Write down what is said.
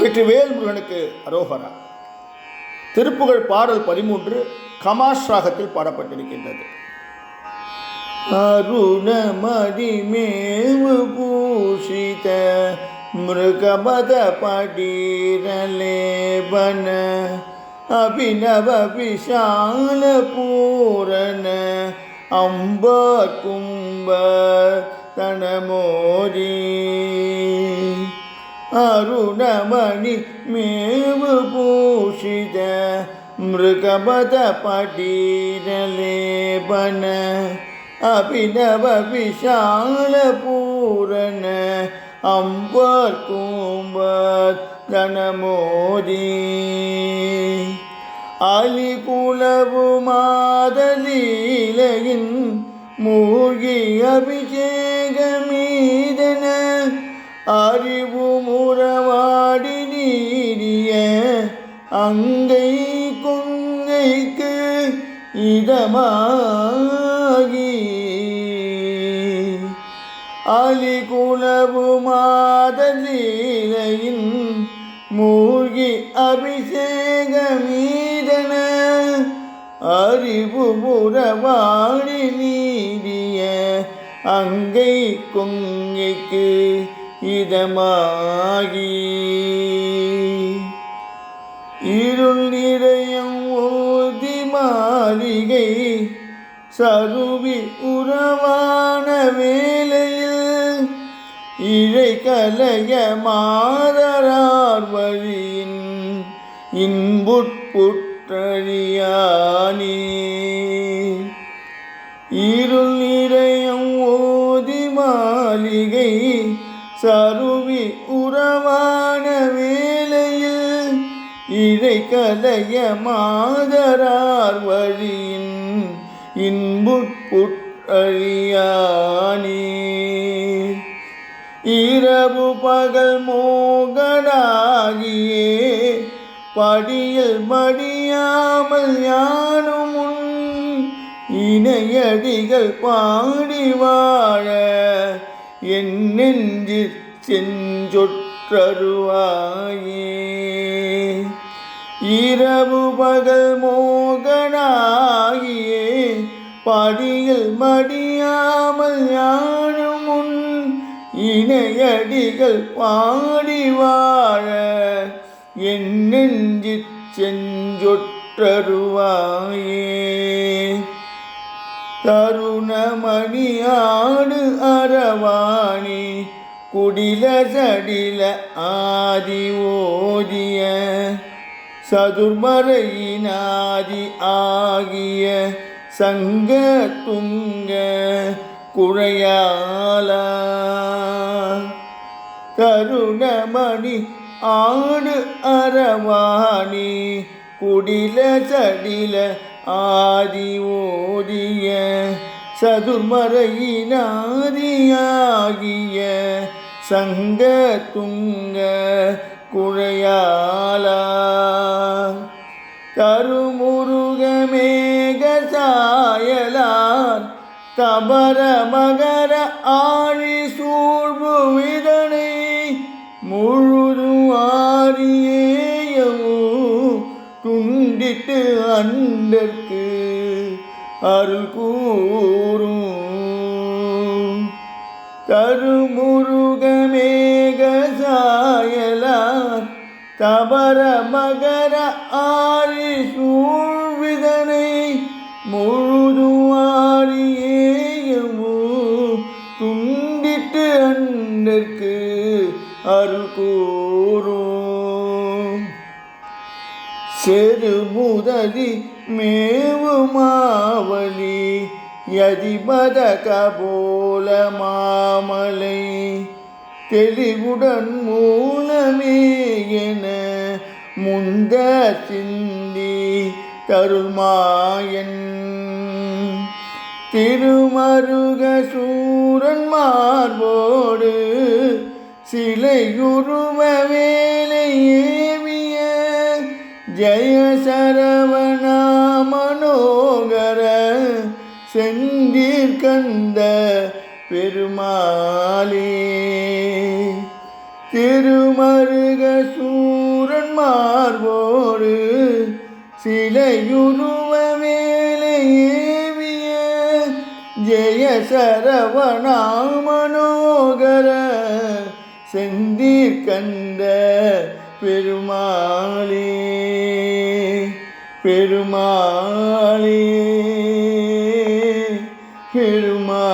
வெற்றிவேல் முருகனுக்கு அரோகரா. திருப்புகழ் பாடல் பதிமூன்று கமாஷ் ராகத்தில் பாடப்பட்டிருக்கின்றது. அருணமதிமேவு பூஷித மிருகமத படீரலேபன அபிநவ விஷால பூரண அம்ப கும்ப தனமோரி அருணமணி மேவு பூஷித மிருகபத படீரலேபன. அபிநவ விஷால பூரண அம்பர் கும்பர் தனமோதி. அலிகுலவு மாதலீலையின் மூழ்கி அபிஷேகமீதன. அறிவு முறவாடி நீடிய அங்கை கொங்கைக்கு இதமாகி அலிகுலவு மாதலீலையின் மூழ்கி அபிஷேகமீதன அறிவு புறவாடி நீடிய அங்கை கொங்கைக்கு இதமாகி. இருள் நிறையம் ஓதி மாளிகை சருவி உறவான வேலையில் இழை கலைய மாதரார் வழியின் இன்புட்புற்றழியானே இருள் நிறையம் ஓதி மாளிகை சருவி உறவான வேளையில் இதை கலைய மாதரார் வழியின் இன்புட்புற்றழியானே இரவு பகல் மோகனாகியே படியில் மடியாமல் யானும் உன் இணையடிகள் பாடி வாழ என் நெஞ்சிற் செஞ்சொற்றருவாயே. இரவு பகல் மோகனாகியே படியில் மடியாமல் யானும் உன் இணையடிகள் பாடி வாழ. என் நெஞ்சிற் செஞ்சொற்றருவாயே. தருணமணி ஆடு அரவாணி குடில சடில ஆதி ஓதிய சதுர்மறையினாதி ஆகிய சங்க துங்க குழையாலா கருணமணி ஆடு அரவாணி குடில சடில ஆதி ஓதிய சதுர்மறையினாதியாகிய சங்க துங்க குழையாலா கருமுருக மேக தபர மகர ஆழி சூழ்வு விதனை முழுதும் ஆரியே துண்டிட்டு அருள் கூறும். கருமுருகமேகசாயலார் தபர மகர ஆரி சூழ்விதனை முழுதுவாரியேயமோ. துண்டிட்டு அண்டற்கு அருள் கூறும். செரு முதலி மேவு மாவலி யதிபத கபோல மாமலை. தெளிவுடன் மூலமே என முந்த சிந்தி தருள்மாயன். திருமருக சூரன் மார்போடு சிலையுருவ வேலை ஏவிய ஜய சரவண மனோகர செஞ்சீர் கந்த பெருமாளே. திருமருக சூரன் மார்போடு சிலையுருவ வேலையேவிய ஜெய சரவணா மனோகர செந்தீர் கந்த பெருமாளே பெருமாளே பெருமா